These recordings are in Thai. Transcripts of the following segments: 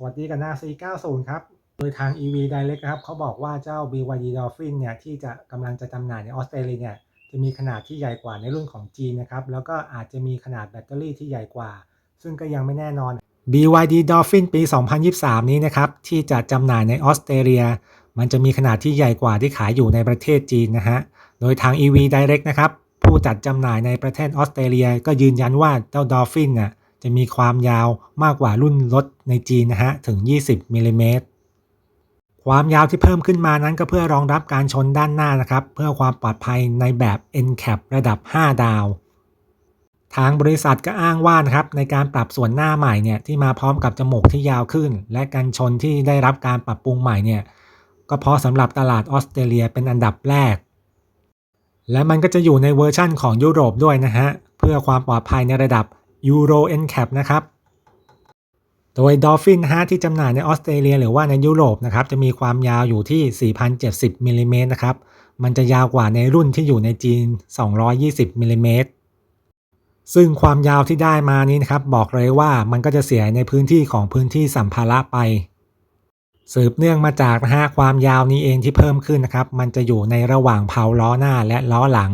สวัสดีกับนา C90 ครับ โดยทาง EV Direct นะครับเขาบอกว่าเจ้า BYD Dolphin เนี่ยที่จะกำลังจะจำหน่ายในออสเตรเลียเนี่ยจะมีขนาดที่ใหญ่กว่าในรุ่นของจีนนะครับ แล้วก็อาจจะมีขนาดแบตเตอรี่ที่ใหญ่กว่า ซึ่งก็ยังไม่แน่นอน BYD Dolphin ปี 2023 นี้นะครับ ที่จะจำหน่ายในออสเตรเลีย มันจะมีขนาดที่ใหญ่กว่าที่ขายอยู่ในประเทศจีนนะฮะ โดยทาง EV Direct นะครับผู้จัดจำหน่ายในประเทศออสเตรเลีย ก็ยืนยันว่าเจ้า Dolphin น่ะ จะมีความยาวมากกว่ารุ่นรถในจีนนะฮะถึง 20มิลลิเมตรความยาวที่เพิ่มขึ้นมานั้นก็เพื่อรองรับการชนด้านหน้านะครับ เพื่อความปลอดภัยในแบบ NCAP ระดับ 5 ดาว ทางบริษัทก็อ้างว่านะครับในการปรับส่วนหน้าใหม่เนี่ยที่มาพร้อมกับจมูกที่ยาวขึ้น และกันชนที่ได้รับการปรับปรุงใหม่เนี่ยก็เพราะสำหรับตลาดออสเตรเลียเป็นอันดับแรก และมันก็จะอยู่ในเวอร์ชั่นของยุโรปด้วยนะฮะเพื่อความปลอดภัยในระดับ Euro NCAP นะครับ โดย Dolphin ฮะที่จำหน่ายในออสเตรเลียหรือว่าในยุโรปนะครับจะมีความยาวอยู่ที่ 4,070มิลลิเมตรนะครับ มันจะยาวกว่าในรุ่นที่อยู่ในจีน 220มิลลิเมตรซึ่งความยาวที่ได้มานี้นะครับ บอกเลยว่ามันก็จะเสียในพื้นที่ของพื้นที่สัมภาระไป สืบเนื่องมาจากนะฮะความยาวนี้เองที่เพิ่มขึ้นนะครับ มันจะอยู่ในระหว่างเพาล้อหน้าและล้อหลัง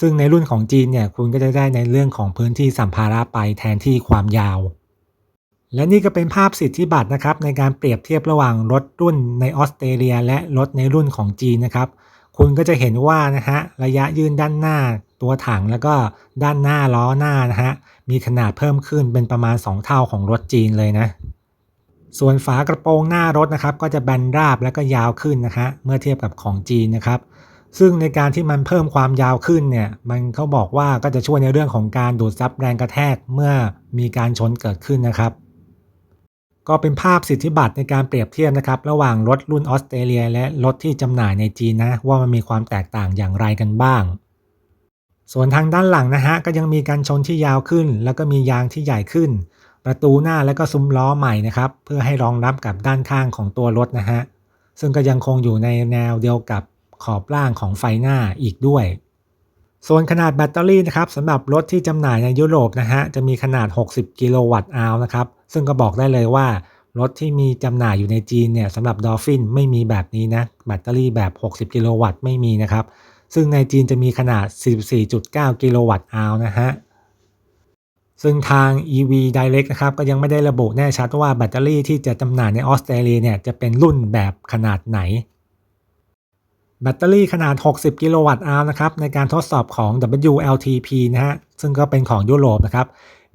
ซึ่งในรุ่นของจีนเนี่ยคุณก็จะได้ในเรื่องของพื้นที่สัมภาระไปแทนที่ความยาว และนี่ก็เป็นภาพสิทธิบัตรนะครับในการเปรียบเทียบระหว่างรถรุ่นในออสเตรเลีย และรถในรุ่นของจีนนะครับ คุณก็จะเห็นว่านะฮะระยะยืนด้านหน้า ตัวถังแล้วก็ด้านหน้าล้อหน้านะฮะมีขนาดเพิ่มขึ้นเป็นประมาณ 2 เท่าของรถจีนเลยนะส่วนฝากระโปรงหน้ารถนะครับ ก็จะแบนราบและก็ยาวขึ้นนะฮะเมื่อเทียบกับของจีนนะครับ ซึ่งในการที่มันเพิ่มความยาวขึ้นเนี่ย มันเขาบอกว่าก็จะช่วยในเรื่องของการดูดซับแรงกระแทกเมื่อมีการชนเกิดขึ้นนะครับ ก็เป็นภาพสิทธิบัตรในการเปรียบเทียบนะครับ ระหว่างรถรุ่นออสเตรเลีย และรถที่จำหน่ายในจีนนะ ว่ามันมีความแตกต่างอย่างไรกันบ้าง ส่วนทางด้านหลังนะฮะก็ยังมีการชนที่ยาวขึ้น แล้วก็มียางที่ใหญ่ขึ้น ประตูหน้าและก็ซุ้มล้อใหม่นะครับ เพื่อให้รองรับกับด้านข้างของตัวรถนะฮะซึ่งก็ยังคงอยู่ในแนวเดียวกับ ขอบล่างของไฟหน้าอีกด้วย ส่วนขนาดแบตเตอรี่นะครับสำหรับรถที่จำหน่ายในยุโรปนะฮะจะมีขนาด 60 กิโลวัตต์อาวนะครับ ซึ่งก็บอกได้เลยว่ารถที่มีจำหน่ายอยู่ในจีนเนี่ยสำหรับ Dolphin ไม่มีแบบนี้นะแบตเตอรี่แบบ 60 กิโลวัตต์ไม่มีนะครับ ซึ่งในจีนจะมีขนาด 44.9 กิโลวัตต์อาวนะฮะซึ่งทาง EV Direct นะครับก็ยังไม่ได้ระบุแน่ชัดว่าแบตเตอรี่ที่จะจำหน่ายในออสเตรเลียเนี่ยจะเป็นรุ่นแบบขนาดไหน แบตเตอรี่ขนาด 60 กิโลวัตต์อาวนะครับในการทดสอบของ WLTP นะฮะซึ่งก็เป็นของยุโรปนะครับ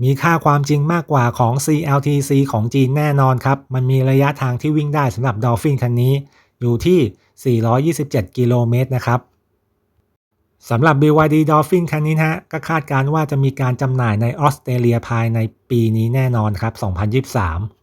มีค่าความจริงมากกว่าของ CLTC ของจีนแน่นอนครับ มันมีระยะทางที่วิ่งได้สำหรับ Dolphin คันนี้ อยู่ที่ 427 กิโลเมตรนะครับสำหรับ BYD Dolphin คันนี้นะฮะก็คาดการณ์ว่าจะมีการจำหน่ายในออสเตรเลียภายในปีนี้แน่นอนครับ 2023